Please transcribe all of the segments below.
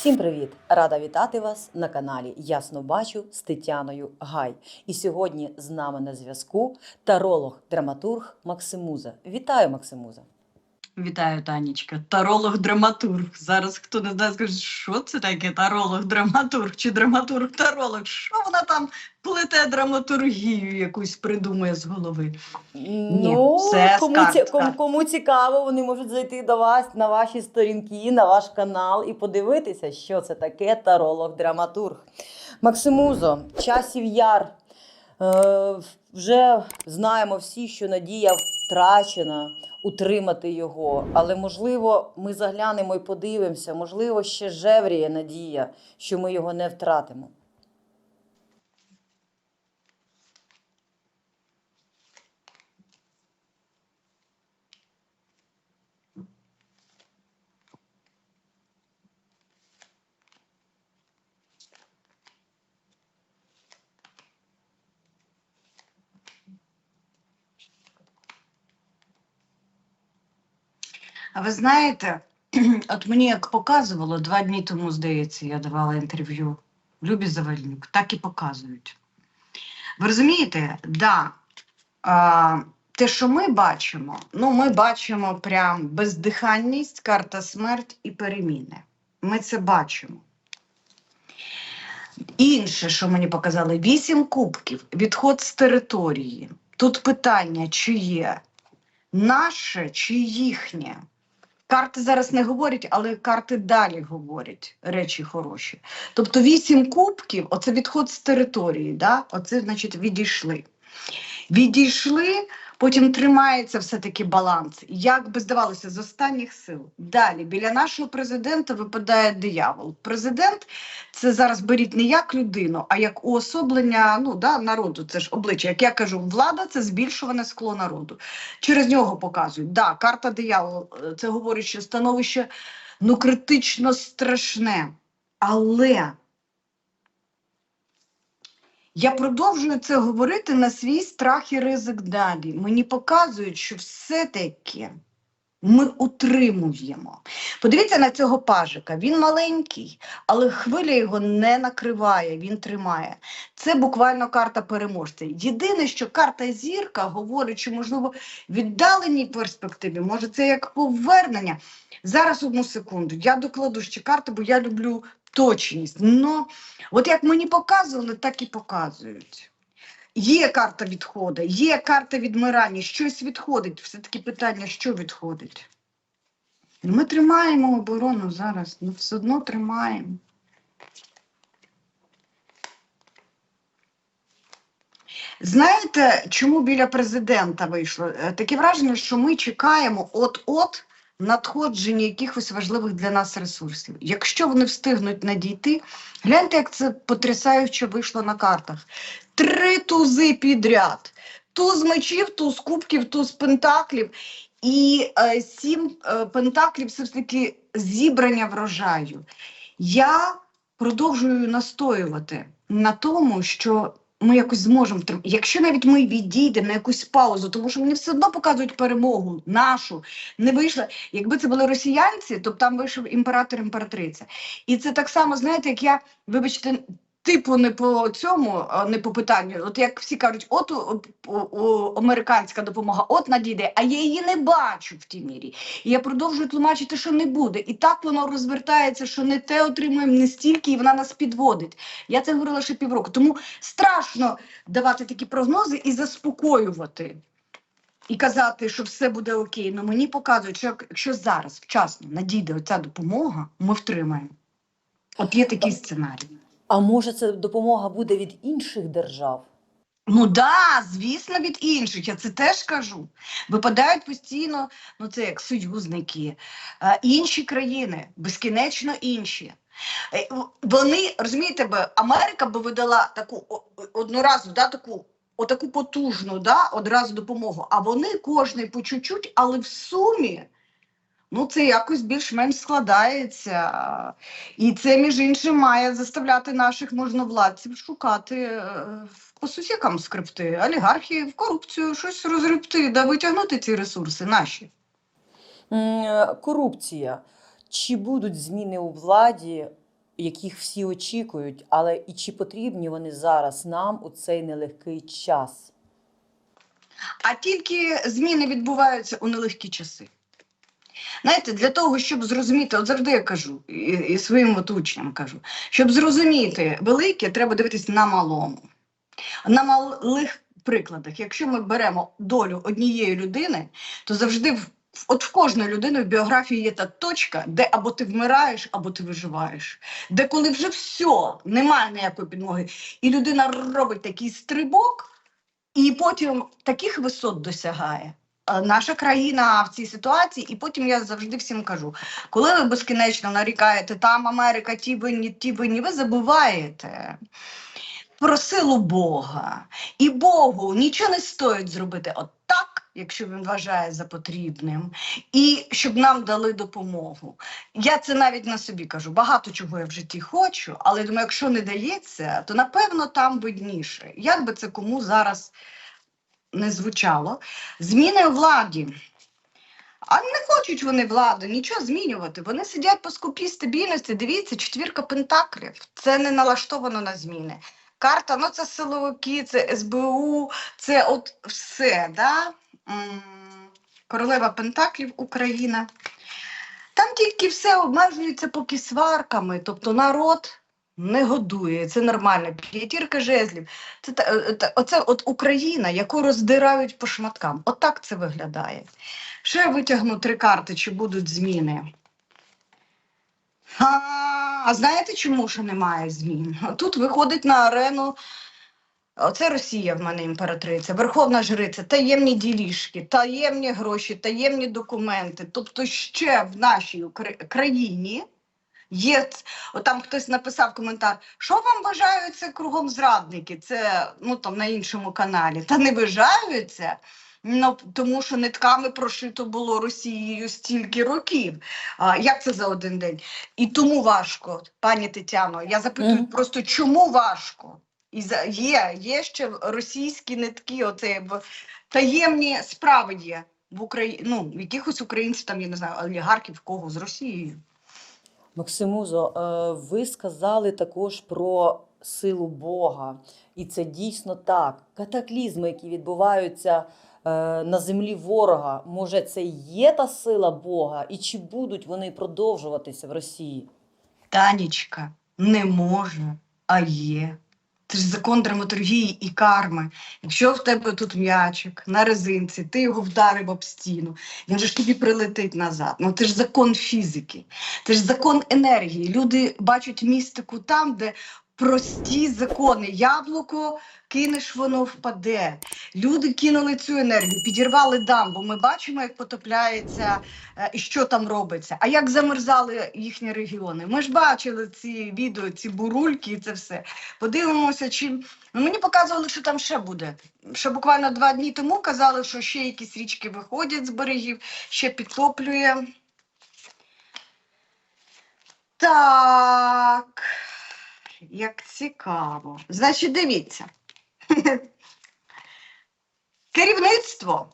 Всім привіт! Рада вітати вас на каналі Ясно Бачу з Тетяною Гай. І сьогодні з нами на зв'язку таролог, драматург Максимуза. Вітаю, Максимуза! Вітаю, Танечка. Таролог-драматург. Зараз хто не знає, скаже, що це таке таролог-драматург чи драматург-таролог? Що вона там плете драматургію якусь придумує з голови? ну, це кому, ці, кому, кому цікаво, вони можуть зайти до вас на ваші сторінки, на ваш канал і подивитися, що це таке таролог-драматург. Максимузо, часів яр. Е, вже знаємо всі, що надія втрачена утримати його. Але можливо, ми заглянемо і подивимося, можливо, ще жевріє надія, що ми його не втратимо. А ви знаєте, от мені як показувало, два дні тому, здається, я давала інтерв'ю Любі Завальнюк, так і показують. Ви розумієте, да, а, те, що ми бачимо, ну ми бачимо прям бездиханність, карта смерть і переміни. Ми це бачимо. Інше, що мені показали, вісім кубків, відход з території. Тут питання, чиє? Наше чи їхнє? Карти зараз не говорять, але карти далі говорять речі хороші. Тобто вісім кубків, оце відход з території, да? оце значить відійшли. Відійшли, потім тримається все-таки баланс. Як би здавалося, з останніх сил. Далі, біля нашого президента випадає диявол. Президент це зараз беріть не як людину, а як уособлення ну, да, народу. Це ж обличчя. Як я кажу, влада це збільшуване скло народу. Через нього показують. Да, карта диявол, е, це говорить, що становище ну, критично страшне. Але я продовжую це говорити на свій страх і ризик далі. Мені показують, що все-таки ми утримуємо. Подивіться на цього пажика. Він маленький, але хвиля його не накриває, він тримає. Це буквально карта переможця. Єдине, що карта зірка говорить, що, можливо, в віддаленій перспективі, може, це як повернення. Зараз одну секунду. Я докладу ще карти, бо я люблю точність. Ну, от як мені показували, так і показують. Є карта відходу, є карта відмирання, щось відходить. Все-таки питання, що відходить. Ми тримаємо оборону зараз, ну все одно тримаємо. Знаєте, чому біля президента вийшло? Е, Таке враження, що ми чекаємо от-от надходження якихось важливих для нас ресурсів. Якщо вони встигнуть надійти, гляньте, як це потрясаюче вийшло на картах. Три тузи підряд. Туз мечів, туз кубків, туз пентаклів. І е, сім е, пентаклів все ж таки зібрання врожаю. Я продовжую настоювати на тому, що ми якось зможемо. Якщо навіть ми відійдемо на якусь паузу, тому що вони все одно показують перемогу нашу, не вийшла. Якби це були росіянці, то б там вийшов імператор імператриця. І це так само, знаєте, як я, вибачте, типу не по цьому, не по питанню. От як всі кажуть, от о, о, о, американська допомога, от надійде, а я її не бачу в тій мірі. І я продовжую тлумачити, що не буде. І так воно розвертається, що не те отримуємо не стільки, і вона нас підводить. Я це говорила ще півроку. Тому страшно давати такі прогнози і заспокоювати. І казати, що все буде окей. Ну мені показують, що якщо зараз вчасно надійде оця допомога, ми втримаємо. От є такий сценарій. А може, це допомога буде від інших держав? Ну да, звісно, від інших. Я це теж кажу. Випадають постійно, ну це як союзники, інші країни, безкінечно інші. Е, Вони розумієте, би, Америка би видала таку одноразу, да, таку. Отаку потужну да, одразу допомогу. А вони кожний по чуть-чуть, але в сумі ну, це якось більш-менш складається. І це, між іншим, має заставляти наших можновладців шукати е, по сусікам скрипти, олігархів, корупцію, щось розгребти, да витягнути ці ресурси наші. Е, Корупція. Чи будуть зміни у владі яких всі очікують, але і чи потрібні вони зараз нам у цей нелегкий час? А тільки зміни відбуваються у нелегкі часи. Знаєте, для того, щоб зрозуміти, от завжди я кажу, і, і своїм от учням кажу, щоб зрозуміти велике, треба дивитись на малому. На малих прикладах. Якщо ми беремо долю однієї людини, то завжди в, от в кожної людини в біографії є та точка, де або ти вмираєш, або ти виживаєш. Де коли вже все, немає ніякої підмоги, і людина робить такий стрибок, і потім таких висот досягає. А Наша країна в цій ситуації, і потім я завжди всім кажу: коли ви безкінечно нарікаєте, там Америка, ті винні, ті винні, ви забуваєте про силу Бога. І Богу нічого не стоїть зробити отак, якщо він вважає за потрібним, і щоб нам дали допомогу. Я це навіть на собі кажу. Багато чого я в житті хочу, але думаю, якщо не дається, то напевно там видніше. Як би це кому зараз не звучало? Зміни у владі. А не хочуть вони влади, нічого змінювати. Вони сидять по скупій стабільності. Дивіться, четвірка пентаклів. Це не налаштовано на зміни. Карта, ну це силовики, це СБУ, це от все, да? Королева Пентаклів Україна. Там тільки все обмежується поки сварками, тобто народ не годує, це нормально. П'ятірка жезлів. Це е, та- оце от Україна, яку роздирають по шматкам. Отак це виглядає. Ще витягну три карти, чи будуть зміни. А, а знаєте, чому ще немає змін? Тут виходить на арену. Оце Росія в мене імператриця, Верховна Жриця, таємні ділішки, таємні гроші, таємні документи. Тобто ще в нашій країні є. От там хтось написав коментар, що вам вважаються кругом зрадники? Це ну там на іншому каналі. Та не вважаються. Ну, тому що нитками прошито було Росією стільки років. А, як це за один день? І тому важко, пані Тетяно. Я запитую Мгм. просто, чому важко? І за, є, є ще російські нитки, оце таємні справи є в Україні. Ну, в якихось українців, там, я не знаю, олігархів, кого з Росією. Максимузо, е, ви сказали також про силу Бога, і це дійсно так. Катаклізми, які відбуваються е, на землі ворога, може, це є та сила Бога, і чи будуть вони продовжуватися в Росії? Танечка, не може, а є. Закон драматургії і карми. Якщо в тебе тут м'ячик на резинці, ти його вдарив об стіну, він же ж тобі прилетить назад. Ну це ж закон фізики, це ж закон енергії. Люди бачать містику там, де прості закони. Яблуко кинеш, воно впаде. Люди кинули цю енергію, підірвали дамбу. Ми бачимо, як потопляється е, і що там робиться. А як замерзали їхні регіони? Ми ж бачили ці відео, ці бурульки і це все. Подивимося, чи ну, мені показували, що там ще буде. Ще буквально два дні тому казали, що ще якісь річки виходять з берегів, ще підтоплює. Так, як цікаво. Значить, дивіться. Керівництво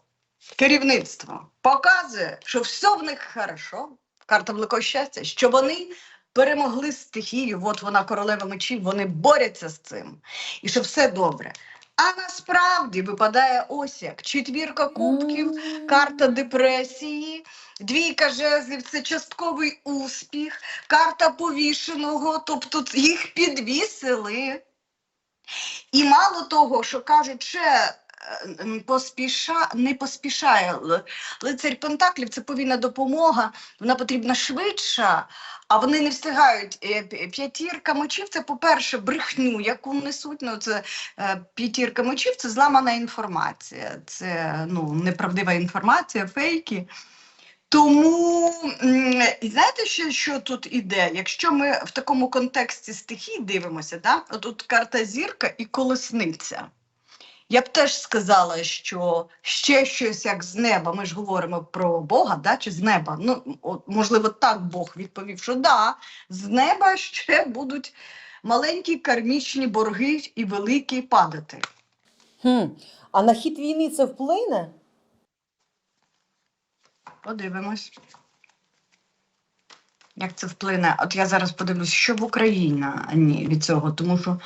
керівництво показує, що все в них хорошо, карта великого щастя, що вони перемогли стихію, от вона королева мечів, вони борються з цим, і що все добре. А насправді випадає ось як четвірка кубків, карта депресії, двійка жезлів це частковий успіх, карта повішеного, тобто їх підвісили. І мало того, що кажуть, ще поспіша, не поспішає Л- лицарь Пентаклів, це повільна допомога, вона потрібна швидша, а вони не встигають. Е, П'ятірка мечів це, по-перше, брехню, яку несуть. Ну, це е, п'ятірка мечів це зламана інформація, це ну, неправдива інформація, фейки. Тому знаєте, що, що тут іде? Якщо ми в такому контексті стихій дивимося, да? тут карта зірка і колесниця. Я б теж сказала, що ще щось як з неба. Ми ж говоримо про Бога, да? чи з неба. Ну, от, можливо, так Бог відповів, що да, з неба ще будуть маленькі кармічні борги і великі падати. Хм. А на хід війни це вплине? Подивимось. Як це вплине? От я зараз подивлюсь, що в Україні від цього, тому що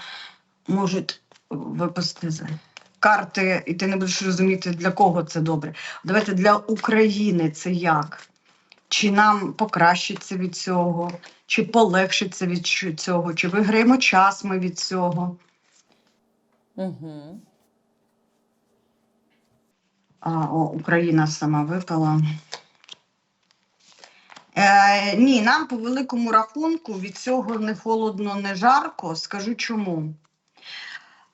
можуть випасти з карти, і ти не будеш розуміти, для кого це добре. Давайте для України це як? Чи нам покращиться від цього, чи полегшиться від цього, чи виграємо час ми від цього? Угу. А, о, Україна сама випала. Е, ні, нам по великому рахунку від цього не холодно, не жарко. Скажу чому.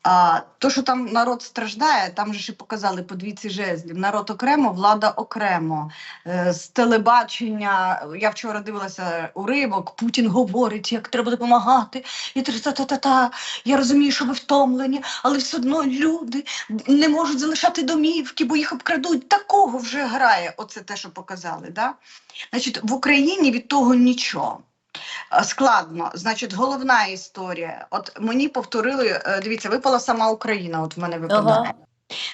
А, то, що там народ страждає, там же ще показали по двійці жезлів. Народ окремо, влада окремо. Е, з телебачення, я вчора дивилася уривок, Путін говорить, як треба допомагати. І та-та-та-та. Я розумію, що ви втомлені, але все одно люди не можуть залишати домівки, бо їх обкрадуть. Такого вже грає. Оце те, що показали. Да? Значить, в Україні від того нічого. Е, Складно, значить, головна історія. От мені повторили, е, дивіться, випала сама Україна. От в мене випадає. Ага.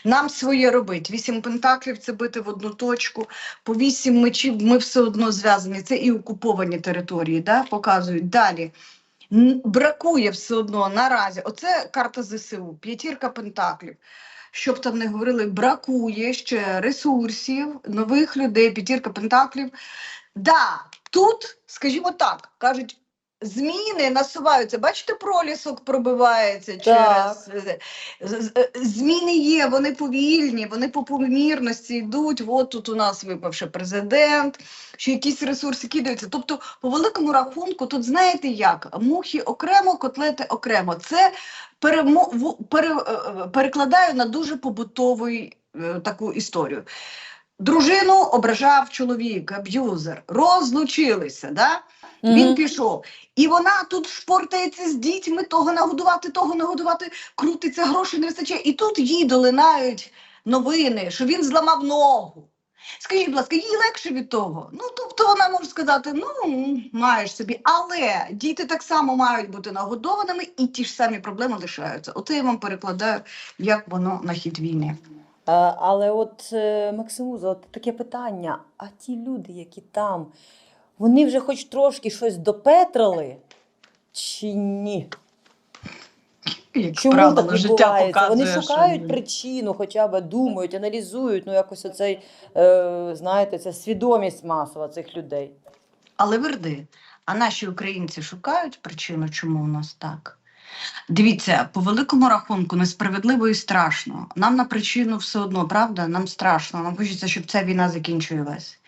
Нам своє робить. Вісім пентаклів це бити в одну точку. По вісім мечів ми все одно зв'язані. Це і окуповані території, да? показують далі. Бракує все одно наразі. Оце карта ЗСУ, п'ятірка пентаклів. Щоб там не говорили, бракує ще ресурсів, нових людей, п'ятірка пентаклів. Да, тут, скажімо так, кажуть, зміни насуваються. Бачите, пролісок пробивається через. е, е, Зміни є, вони повільні, вони по помірності йдуть. От тут у нас випавши президент, що якісь ресурси кидаються. Тобто, по великому рахунку, тут знаєте як? Мухи окремо, котлети окремо. Це перемо, пере, е, перекладаю на дуже побутову таку історію. Дружину ображав чоловік, аб'юзер, розлучилися. Да? Він пішов. І вона тут шпортається з дітьми, того нагодувати, того нагодувати, крутиться, грошей не вистачає. І тут їй долинають новини, що він зламав ногу. Скажіть, будь ласка, їй легше від того. Ну, тобто вона може сказати, ну, маєш собі. Але діти так само мають бути нагодованими, і ті ж самі проблеми лишаються. Оце я вам перекладаю, як воно на хід війни. А, але от е, Максимуза, от таке питання: а ті люди, які там, вони вже хоч трошки щось допетрили, чи ні? Як Чому правило, так життя відбувається? Вони шукають що... причину, хоча б думають, аналізують, ну якось оцей, е, знаєте, ця свідомість масова цих людей. Але верди, а наші українці шукають причину, чому у нас так? Дивіться, по великому рахунку, несправедливо і страшно. Нам на причину все одно, правда? Нам страшно. Нам хочеться, щоб ця війна закінчилась.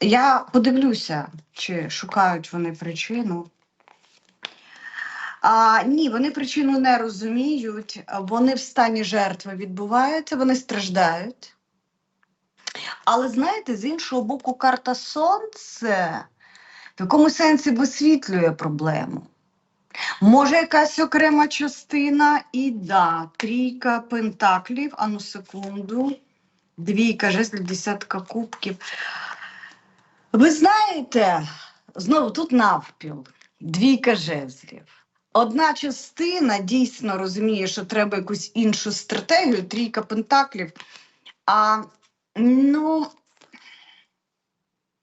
Я подивлюся, чи шукають вони причину. А, ні, вони причину не розуміють. Вони в стані жертви відбуваються, вони страждають. Але знаєте, з іншого боку, карта Сонце в якому сенсі висвітлює проблему. Може, якась окрема частина і да, трійка пентаклів, ану секунду, двійка жезлів, десятка кубків. Ви знаєте, знову тут навпіл, двійка жезлів. Одна частина дійсно розуміє, що треба якусь іншу стратегію, трійка пентаклів. А ну,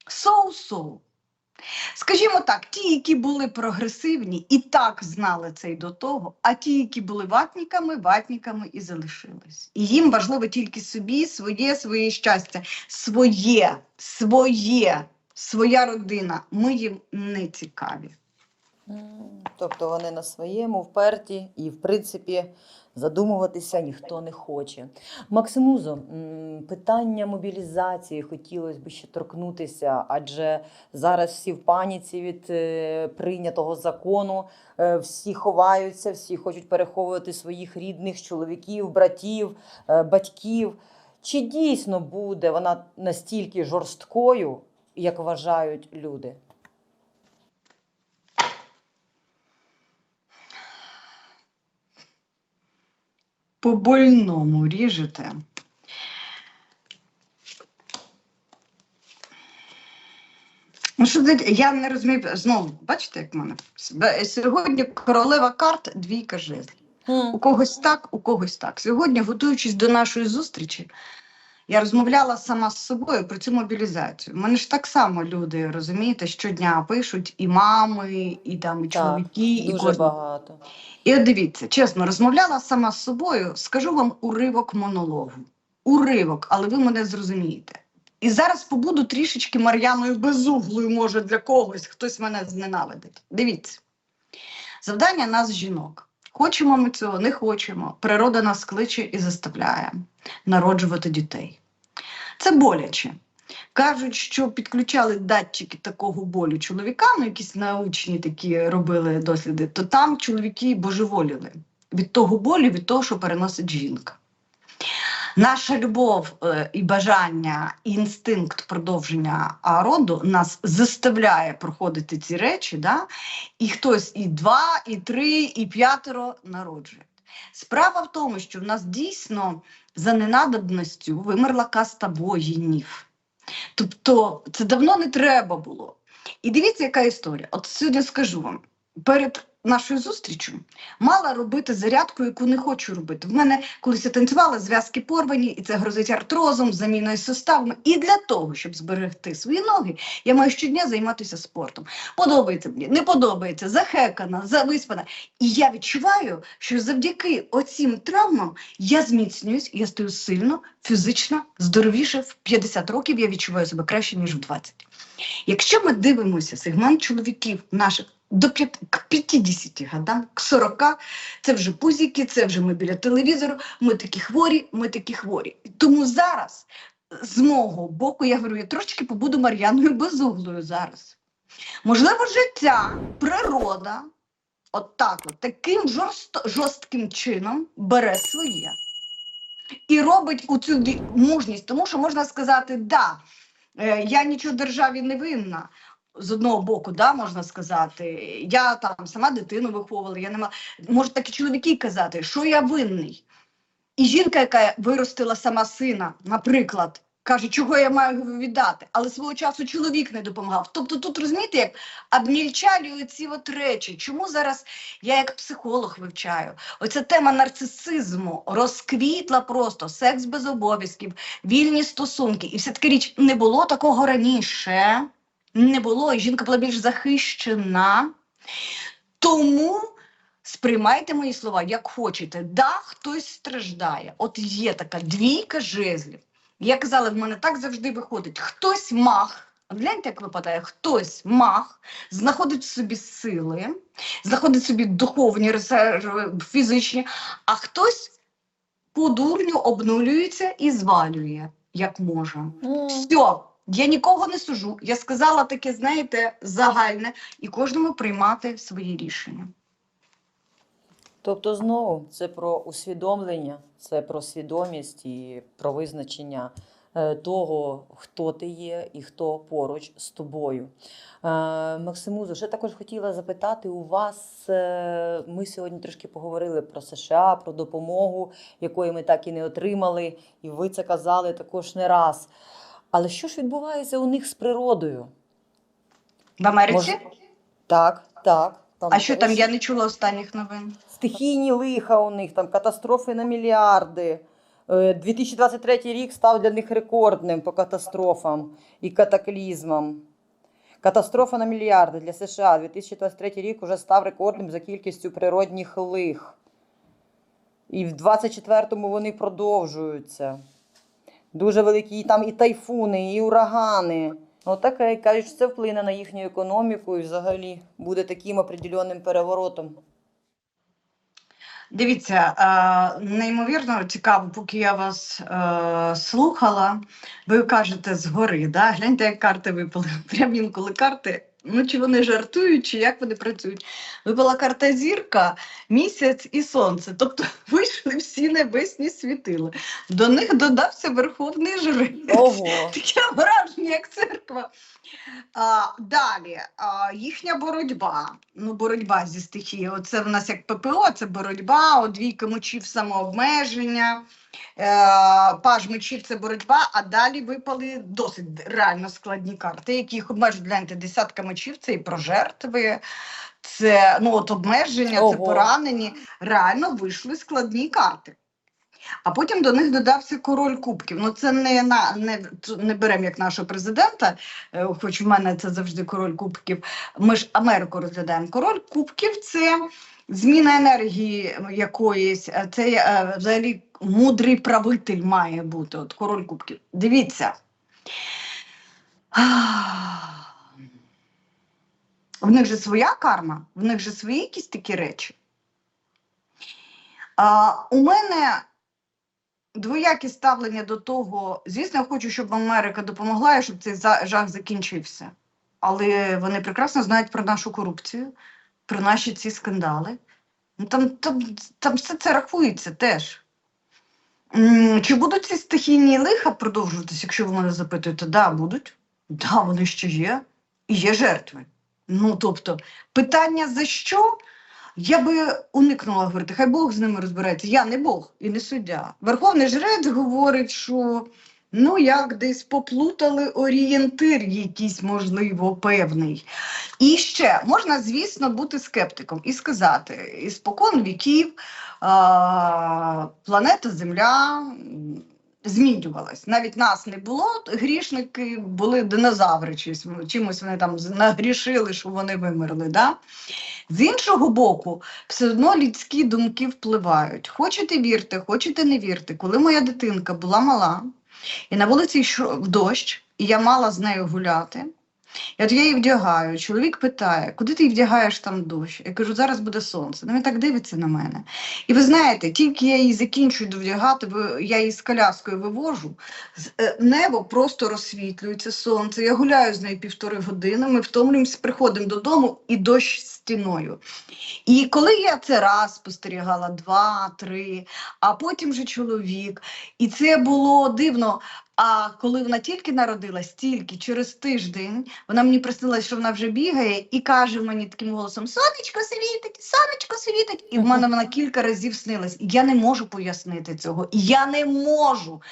соу-соу. Скажімо так, ті, які були прогресивні, і так знали це й до того, а ті, які були ватниками, ватниками і залишились. І їм важливо тільки собі, своє, своє щастя, своє, своє, своя родина. Ми їм не цікаві. Тобто вони на своєму вперті і, в принципі, задумуватися ніхто не хоче. Максимузо, питання мобілізації хотілося б ще торкнутися, адже зараз всі в паніці від е, прийнятого закону, е, всі ховаються, всі хочуть переховувати своїх рідних чоловіків, братів, е, батьків. Чи дійсно буде вона настільки жорсткою, як вважають люди? По больному ріжете. Ну, що я не розумію, знову, бачите, як в мене? Сьогодні королева карт, двійка жезлів. Mm. У когось так, у когось так. Сьогодні, готуючись до нашої зустрічі, Я розмовляла сама з собою про цю мобілізацію. Мене ж так само люди, розумієте, щодня пишуть і мами, і там і Так, чоловіки, і Дуже кожен. багато. І от дивіться, чесно, розмовляла сама з собою, скажу вам уривок монологу. Уривок, але ви мене зрозумієте. І зараз побуду трішечки Мар'яною безуглою, може, для когось, хтось мене зненавидить. Дивіться. Завдання нас, жінок. Хочемо ми цього, не хочемо. Природа нас кличе і заставляє народжувати дітей. Це боляче. Кажуть, що підключали датчики такого болю чоловікам, ну, якісь научні такі робили досліди, то там чоловіки божеволіли від того болю, від того, що переносить жінка. Наша любов е, і бажання, і інстинкт продовження роду нас заставляє проходити ці речі, да? і хтось і два, і три, і п'ятеро народжує. Справа в тому, що в нас дійсно за ненадобністю вимерла каста воїнів. Тобто це давно не треба було. І дивіться, яка історія. От сьогодні скажу вам, перед нашою зустрічю мала робити зарядку, яку не хочу робити. В мене колись я танцювала, зв'язки порвані, і це грозить артрозом, заміною суставами. І для того, щоб зберегти свої ноги, я маю щодня займатися спортом. Подобається мені, не подобається, захекана, зависпана. І я відчуваю, що завдяки оцім травмам я зміцнююсь, я стаю сильно, фізично, здоровіше. В 50 років я відчуваю себе краще, ніж в 20. Якщо ми дивимося сегмент чоловіків наших до к 50 годам, к 40, це вже пузіки, це вже ми біля телевізору, ми такі хворі, ми такі хворі. Тому зараз, з мого боку, я говорю, я трошки побуду Мар'яною безуглою зараз. Можливо, життя, природа, от так, от, таким жорсто, жорстким чином бере своє. І робить у цю мужність, тому що можна сказати, да, е, я нічого державі не винна. З одного боку, да, можна сказати, я там сама дитину виховувала, я не мала. Можуть такі чоловіки казати, що я винний. І жінка, яка виростила сама сина, наприклад, каже, чого я маю його віддати, але свого часу чоловік не допомагав. Тобто тут розумієте, як обмільчалюють ці от речі. Чому зараз я як психолог вивчаю? Оця тема нарцисизму розквітла просто секс без обов'язків, вільні стосунки. І все таки річ не було такого раніше. Не було, і жінка була більш захищена. Тому сприймайте мої слова як хочете. Да, хтось страждає. От є така двійка жезлів. Я казала, в мене так завжди виходить. Хтось. От Гляньте, як випадає, хтось маг знаходить в собі сили, знаходить в собі духовні резерви, фізичні, а хтось по дурню обнулюється і звалює, як може. М. Все, я нікого не сужу. Я сказала таке, знаєте, загальне, і кожному приймати свої рішення. Тобто, знову це про усвідомлення, це про свідомість і про визначення е, того, хто ти є і хто поруч з тобою. Е, Максимузо, ще також хотіла запитати у вас. е, Ми сьогодні трошки поговорили про США, про допомогу, якої ми так і не отримали, і ви це казали також не раз. Але що ж відбувається у них з природою? В Америці? Може- Так, так. А що там? Я не чула останніх новин. стихійні лиха у них, там катастрофи на мільярди. Е, 2023 рік став для них рекордним по катастрофам і катаклізмам. Катастрофа на мільярди для США. 2023 рік уже став рекордним за кількістю природних лих. І в 24-му вони продовжуються. Дуже великі і там і тайфуни, і урагани. Ну, таке, кажуть, що це вплине на їхню економіку і взагалі буде таким определенним переворотом. Дивіться, е, неймовірно цікаво, поки я вас е, слухала, ви кажете згори, да? гляньте, як карти випали. Прям інколи карти. Ну, чи вони жартують, чи як вони працюють? Випала карта зірка, місяць і сонце. Тобто вийшли всі небесні світила. До них додався верховний жрець. Ого! Таке враження, як церква. А, далі, а, їхня боротьба. Ну, боротьба зі стихією. Це в нас як ППО, це боротьба, о, двійка мечів самообмеження, е, паж мечів це боротьба, а далі випали досить реально складні карти, які їх обмежують, гляньте, десятка мечів, це і про жертви, це ну, от обмеження, це поранені. Реально вийшли складні карти. А потім до них додався король кубків. Ну це не на не, не беремо як нашого президента, е, хоч в мене це завжди король кубків. Ми ж Америку розглядаємо. Король кубків це зміна енергії якоїсь, е, це е, взагалі мудрий правитель має бути. От король кубків. Дивіться. В них же своя карма, в них же свої якісь такі речі. А, у мене двояке ставлення до того. Звісно, я хочу, щоб Америка допомогла і щоб цей жах закінчився. Але вони прекрасно знають про нашу корупцію, про наші ці скандали. Ну, там, там, там все це рахується теж. Чи будуть ці стихійні лиха продовжуватися, якщо ви мене запитуєте? Да, будуть. Да, вони ще є. І є жертви. Ну, тобто, питання за що? Я би уникнула говорити, хай Бог з ними розбирається. Я не Бог і не суддя. Верховний жрець говорить, що ну як десь поплутали орієнтир, якийсь, можливо, певний. І ще можна, звісно, бути скептиком і сказати: із спокон віків а, планета Земля. Змінювалась. Навіть нас не було, грішники були динозаври, чимось, чимось вони там нагрішили, що вони вимерли. Да? З іншого боку, все одно людські думки впливають. Хочете вірте, хочете не вірте. Коли моя дитинка була мала, і на вулиці йшов дощ, і я мала з нею гуляти. І от я її вдягаю. Чоловік питає, куди ти вдягаєш там дощ? Я кажу, зараз буде сонце. Ну він так дивиться на мене. І ви знаєте, тільки я її закінчую довдягати, ви- я її з коляскою вивожу, е, небо просто розсвітлюється сонце. Я гуляю з нею півтори години, ми втомлюємося, приходимо додому і дощ стіною. І коли я це раз спостерігала, два, три, а потім вже чоловік, і це було дивно. А коли вона тільки народилась, тільки через тиждень вона мені приснилася, що вона вже бігає, і каже мені таким голосом: Сонечко світить, сонечко світить. І в мене вона кілька разів снилась. І я не можу пояснити цього. Я не можу.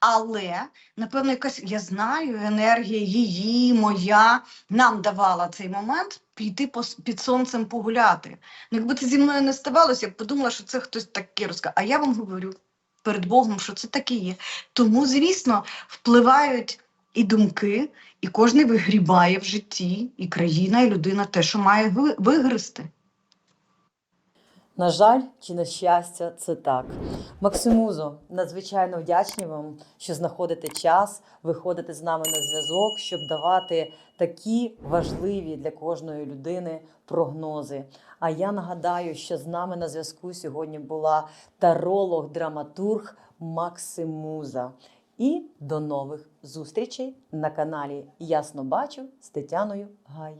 Але, напевно, якась я знаю, енергія її, моя нам давала цей момент піти по, під сонцем погуляти. Ну, якби це зі мною не ставалося, я б подумала, що це хтось таке розказав. А я вам говорю перед Богом, що це таке є. Тому, звісно, впливають і думки, і кожен вигрібає в житті, і країна, і людина те, що має вигризти. На жаль, чи на щастя, це так. Максимузо, надзвичайно вдячні вам, що знаходите час, виходите з нами на зв'язок, щоб давати такі важливі для кожної людини прогнози. А я нагадаю, що з нами на зв'язку сьогодні була таролог, драматург Максимуза. І до нових зустрічей на каналі Ясно Бачу з Тетяною Гай.